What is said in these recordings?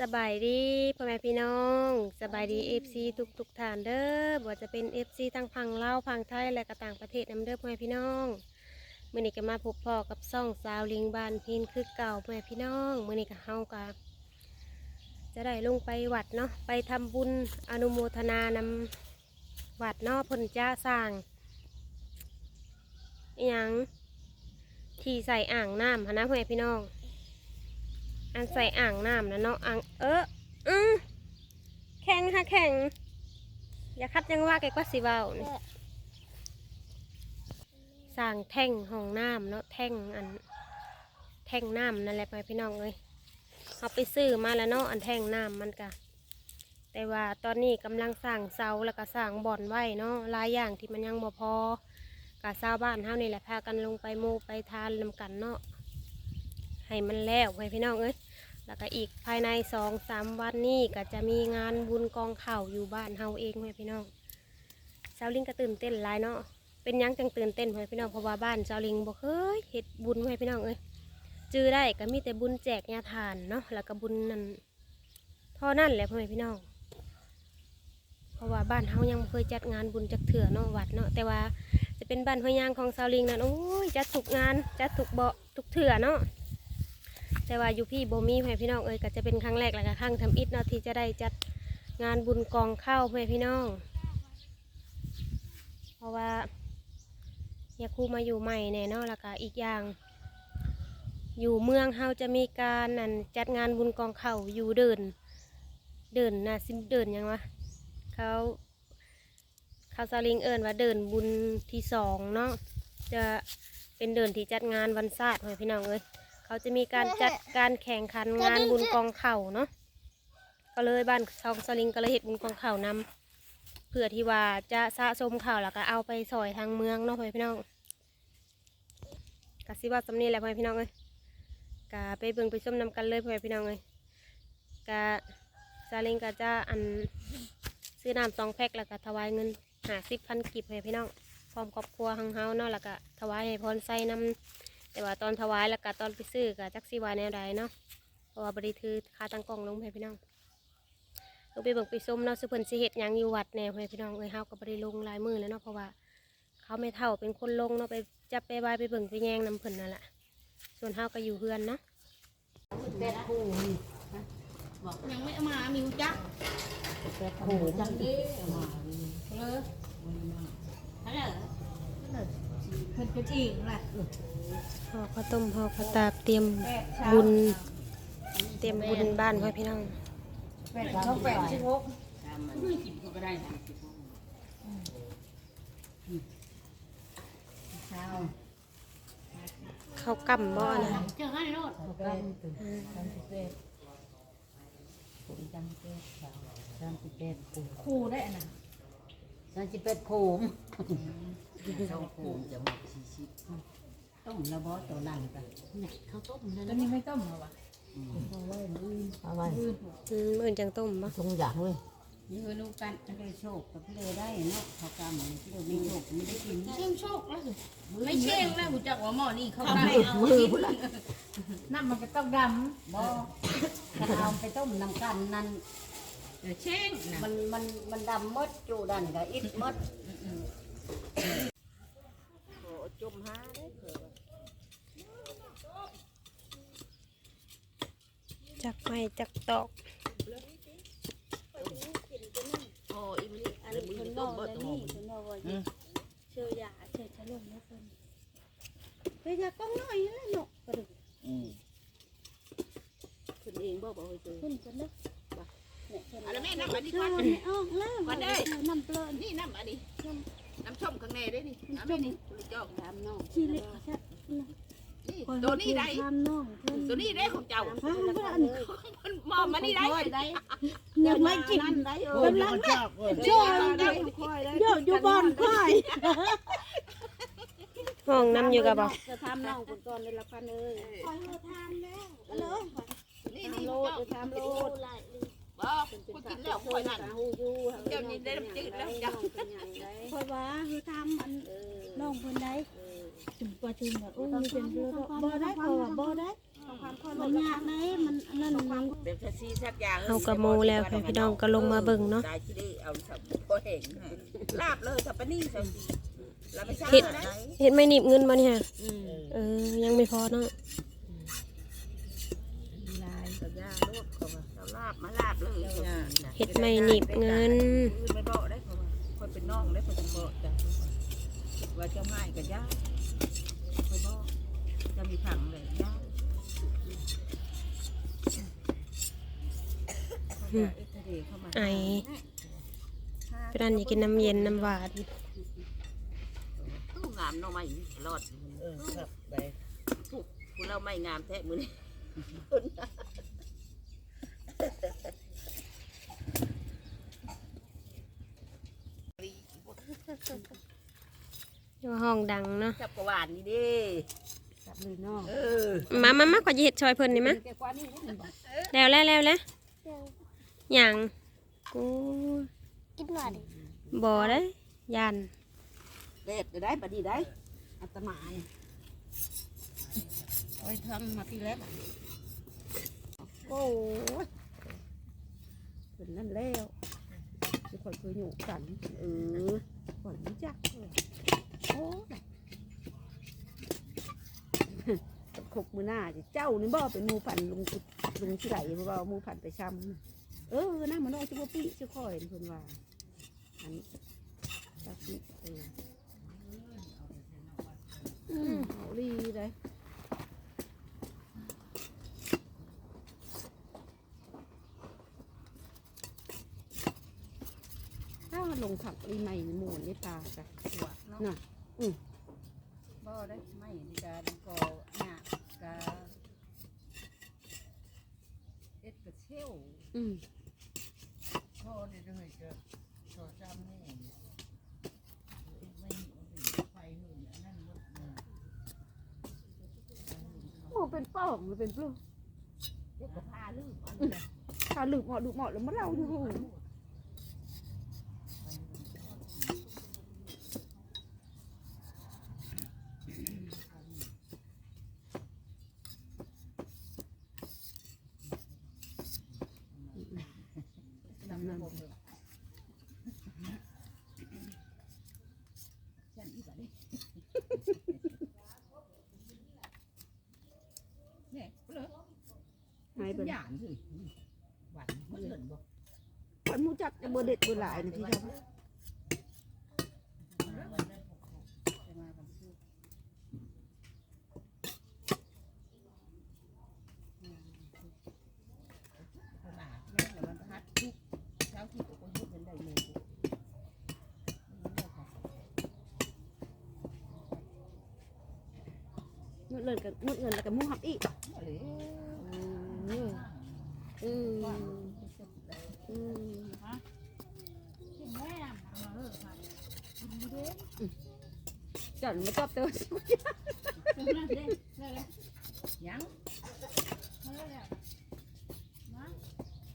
สบายดีพ่อแม่พี่น้องสบายดีเอฟซีทุกทุกๆท่านเด้อบ่ว่าจะเป็นเอฟซีทั้งพังเล่าพังไทยและก็ต่างประเทศนํเด้อพ่อแม่พี่น้องมื้อนี้ก็มาพบพ่อกับซ่องสาวลิงบ้านพินคือเก่าพ่อแม่พี่น้องมื้อนี้ก็เฮาก็จะได้ลงไปวัดเนาะไปทำบุญอนุโมทนานำวัดเนาะพิ่นจะสร้างอหยังที่ใส่อ่างน้ำหั้นนะพ่อแม่พี่น้อง อันใส่อ่างน้ำนะเนาะอ่างเอออือแข็งค่ะแข็งอย่าคัดยังว่าแกก็สิเบานี่สร้างแท่งห้องน้ำเนาะแท่งอัน แท่งน้ำนั่นแหละไปพี่น้องเลยเขาไปซื้อมาแล้วเนาะอันแท่งน้ำมันกะแต่ว่าตอนนี้กำลังสร้างเสาแล้วก็สร้างบ่อนไว้เนาะหลายอย่างที่มันยังบ่พอกะชาวบ้านเฮานี่แหละพากันลงไปโมไปทานนำกันเนาะ ให้มันแล้วให้พี่น้องเอ้ยแล้วก็อีกภายในสองสามวันนี้ก็จะมีงานบุญกองเข่าอยู่บ้านเฮาเองให้พี่น้องสาวลิงก็ตื่นเต้นหลายเนาะเป็นยังจังตื่นเต้นให้พี่น้องเพราะว่าบ้านสาวลิงบ่เคยเฮ็ดบุญให้พี่น้องเอ้ยจื้อได้ก็มีแต่บุญแจกยาทานเนาะแล้วก็บุญนั่นท่านั้นแหละพ่อแม่พี่น้องเพราะว่าบ้านเฮายังเคยจัดงานบุญจักเถื่อเนาะวัดเนาะแต่ว่าจะเป็นบ้านห้วยยางของสาวลิงนั่นโอ้ยจัดทุกงานจัดทุกเบาะทุกเถื่อเนาะ แต่ว่าอยู่พี่โบมีให้พี่น้องเอ้ยก็จะเป็นครั้งแรกแล้วก็ครั้งทำอิฐเนาะที่จะได้จัดงานบุญกองข้าวให้พี่น้อง เพราะว่าเฮียครูมาอยู่ใหม่แน่เนาะแล้วก็อีกอย่าง อยู่เมืองเฮาจะมีการนั่นจัดงานบุญกองข้าวอยู่เดิน เดินนะซิมเดินยังวะเขาเขาซาลิงเอิญว่าเดินบุญที่สองเนาะจะเป็นเดินที่จัดงานวันศาสตร์ให้พี่น้องเอ้ย เขาจะมีการจัดการแข่งขันงานบุญกองเข่าเนาะก็เลยบ้านซองสลิงก็เลยเห็ดบุญกองเข่านำเพื่อที่ว่าจะสะสมข่าวแล้วก็เอาไปซอยทางเมืองเนาะพ่อพี่น้องกสิว่าสำนีแหละพ่อพี่น้องเลยกะไปเบิ่งไปส้มนำกันเลยพ่อพี่น้องเลยกะซาลิงก็จะอันซื้อน้ำสองแพ็คแล้วก็ถวายเงินหาสิบพันกีบให้พี่น้องพร้อมครอบครัวหังเฮาเนาะแล้วก็ถวายให้พรใส่น้ำ แต่ว่าตอนถวายแล้วก็ตอนไปซื้อก็จักสีวายแนวใดเนาะเพราะว่าบริถือคาตั้งกล้องลงให้พี่น้องลงไปเบิ่งไปส้มเนาะสุเพิ่นสิเฮ็ดหยังอยู่วัดแนวให้พี่น้องเอ้ยเฮาก็บ่ได้ลงหลายมือแล้วเนาะเพราะว่าเขาไม่เท่าเป็นคนลงเนาะไปจับไปบายไปเบิ่งไปแยงนำเพิ่นนั่นแหละส่วนเฮาก็อยู่เฮือนเนาะเป็ดคู่นี่บอกยังไม่เอามามิวจักเป็ดคู่จังดีมาเลยฮัลโหล เพิ่นเป็นอีกแหละเฮาข้าวต้มเฮาข้าวตาบเตรียมบุญเตรียมบุญบ้านให้พี่น้องแปดเขาแปดสิบหกเช้าข้าวกำบ่นะเจอกันในรถเป็ดตื่นจังเป็ดคู่จังเป็ดจังเป็ดคู่คู่ได้อันน่ะ จังเป็ดโคมเจ้าโคมจะหมดชีชิต้มแล้วบ่ตัวนั่นกันเนี่ยเขาต้มนั่นตอนนี้ไม่ต้มเหรอวะเอาไว้อืมมื้อจังต้มบ่ทงอยากเลยยืนลูกกันจะได้โชคกับพี่เลยได้เนาะเขากำมันพี่เลยไม่โชคไม่ได้กินเชื่องโชคแล้วสิไม่เชื่องแล้วหูจักว่าหม้อนี่เขาได้มือพุ่นละน้ำมันก็ต้องดบ่กันเอาไปต้มน้ำกันนั่นำ เดี๋ยวเชื่องนะมันมันมันดำหมดจูดันกับอิดหมดโอ้จุ่มหาเด้อเผื่อจักไม้จักตอกโอ้อีมันอันนี้คนนอกแล้วนี่คนนอกว่าเชื่อยาเชื่อชะลงนะคนเฮ้ยยากล้องน้อยนั่นเนาะกระดูกคนเองบอกบอกให้เจอคนคนเนาะ อะไรแม่น้ำอันนี้ก่อนออกแล้วก่อนได้น้ำเปลือนนี่น้ำอันนี้น้ำส้มข้างในได้นี่น้ำนี่นี่คุณจอกทำน้องขี้เล็กใช่นี่ตัวนี้ได้ทำน้องตัวนี้ได้ของเจ้าเพื่อนมันมอมมานี่ได้ยากไม่กินนั่นได้เอกำลังโจ้ได้โยอยู่บอนค่อยห้องน้ำอยู่กับบ่จะทำน้องคนก่อนเลยละพันเลยคอยเธอทานแล้วเลยนี่นี่โลดทำโลด บอกูกินแล้วคอยนั่นเจ้านี่ได้น้ำจืดแล้วเจ้าคอยว่าคือทำอันน้องเพิ่นได้จุ่มปลาจุ่มแบบโอ้ยมีเป็นเรือบ่ได้เพราะว่าบ่ได้มันยากเลยมันนั่นมันเอางเฮากะโมแล้วให้พี่น้องก็ลงมาเบิ่งเนาะเห็นลาบเลยสับปะนี่สับเราไม่ใช่เฮ็ดไหนเฮ็ดไม่หนีบเงินบ่เนี่ยเออยังไม่พอเนาะ ลายสับยาโลดเขาว่าเราลาบมาลาบเลยเฮ็ดไม่หนีบเงิน ไม่บอกได้เขาว่าคนเป็นน้องได้คนจะบอกจ้ะว่าเจ้าไม้กับย่าคอยบอกจะมีถังเลยย่าอืมไอ พี่รันอยากกินน้ำเย็นน้ำหวานตู้งามน้องไม้รอดเออครับไปถูกคุณเราไม่งามแท้มือนี่ อยู่ห้องดังเนาะจับกระหวานนี่ดิจับเลยเนาะเออมามามาขอจะเฮ็ดชอยเพิ่นนี่มะแกกว่านี่นี่มันบอกแล้วแล้วแล้วแล้วหยังกูกินหน่อยดิบ่ได้ยันเด็ดได้ปะดีได้อัตมาเนี่ยโอ้ยทำมาทีแล้วโอ้ยเป็นนั่นแล้วจะคอยคุยอยู่กันเออคอยรู้จักเลยโอ้ยขบมือหน้าสิเจ้านี่บ่เป็นมูผันลุงลุงที่ไหนบ่ว่าหมูผันไปช้ำเออหน้ามันน้อยชิบปีชิบคอยเพิ่นว่าอันนี้จักนี่เอออืมเอาดีเลย มันลงขับรีใหม่หมูนี่ปลาจ้ะหัวเนาะน่ะบ่ได้ไม่ดีกาดีกอหน้ากาเอ็ดกระเชี่ยวอืมพ่อเนี่ยด้วยจะชอจำนี่ไม่ไฟหื่นอันนั้นหมดเลยโอ้เป็นป้องหรือเป็นปลื้มเด็กก็พาลืมอันนี้ถ้าลืมเหมาะดูเหมาะแล้วมันเล่าอยู่หูดำ น้ำฉันอีกอันนี้เนี่ยเลยหายไปหยานสิหวานมันเหลือนบ่คนมูจักจะเบอร์เด็ดเบอร์หลายนะพี่ครับ ขนาดแม่แล้วมันพัดทุกเช้าที่ตัวคนยุบเป็นได้เลย เงินเงินกับเงินเงินแล้วกับมูหับอีกอืมอืมอืมจันมาจับเตอยัง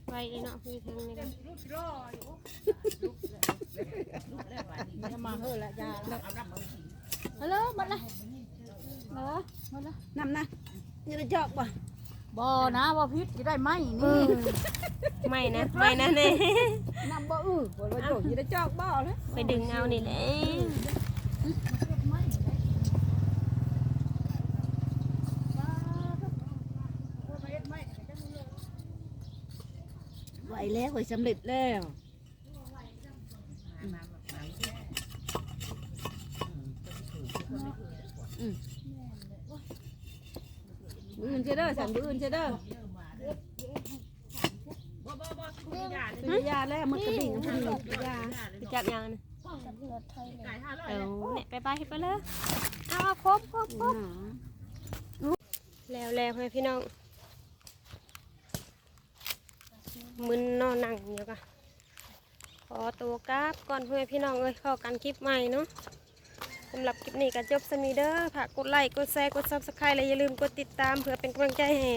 ไว้อีเนาะพี่ทางนี้กันแล้วหวานนี่จะมาเฮ้อละยาแล้วเอาน้ำมันกินฮัลโหลมาละ เออมาละนำนะนี่จะจอกป่ะบ่นะบ่พิษจะได้ไหมเอนี่อไม่นะไม่นะเน่นำบ่อื้อบ่ว่าโจกจะได้จอกบ่เลยไปดึงเอานี่แหละไหวแล้วไหวสำเร็จแล้ว น้ำน้ำแช่ มืออื่นเชเด้อสั่นมืออื่นเชเด้อบ่บ่บ่คุณยาเลยเป็นยาแล้วมันกระดิ่งมันกระดิ่งยาไปจับยังนะไก่ห้าร้อยเอาเลยเนี่ยไปไปไปเลยเอาเอาครบครบครบแล้วแล้วให้พี่น้อง มึนนอนนั่งอยู่กะขอตัวกราบก่อนเพื่อนพี่น้องเอ้ยเข้ากันคลิปใหม่เนาะ สำหรับคลิปนี้ก็จบสมีเด้อฝากกดไลค์ กดแชร์ กดซับสไครต์และอย่าลืมกดติดตามเพื่อเป็นกำลังใจให้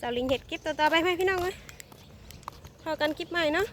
สาวลิงเห็ดคลิปต่อๆไปให้พี่น้องเอ้ยเข้ากันคลิปใหม่เนาะ